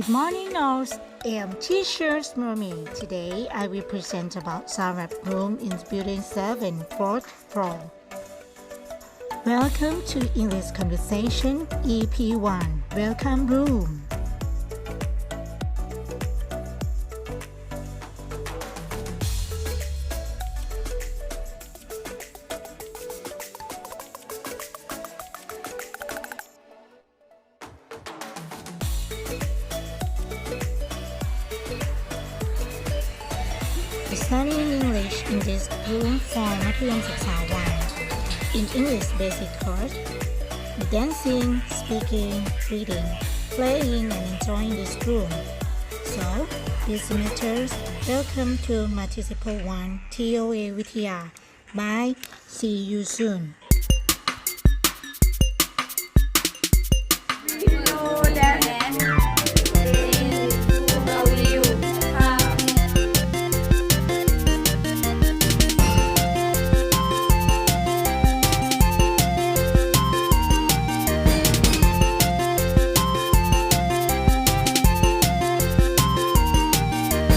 Good morning, all. I am Teacher Murmi. Today, I will present about Sarap Room in Building 7, 4th floor. Welcome to English Conversation EP 1. Welcome Room. Studying English in this room for นักเรียนศึกษาวัน In English Basic Course Dancing, speaking, reading, playing and enjoying this room So, dear semesters, welcome to Participle 1 TOA VTR Bye, see you soon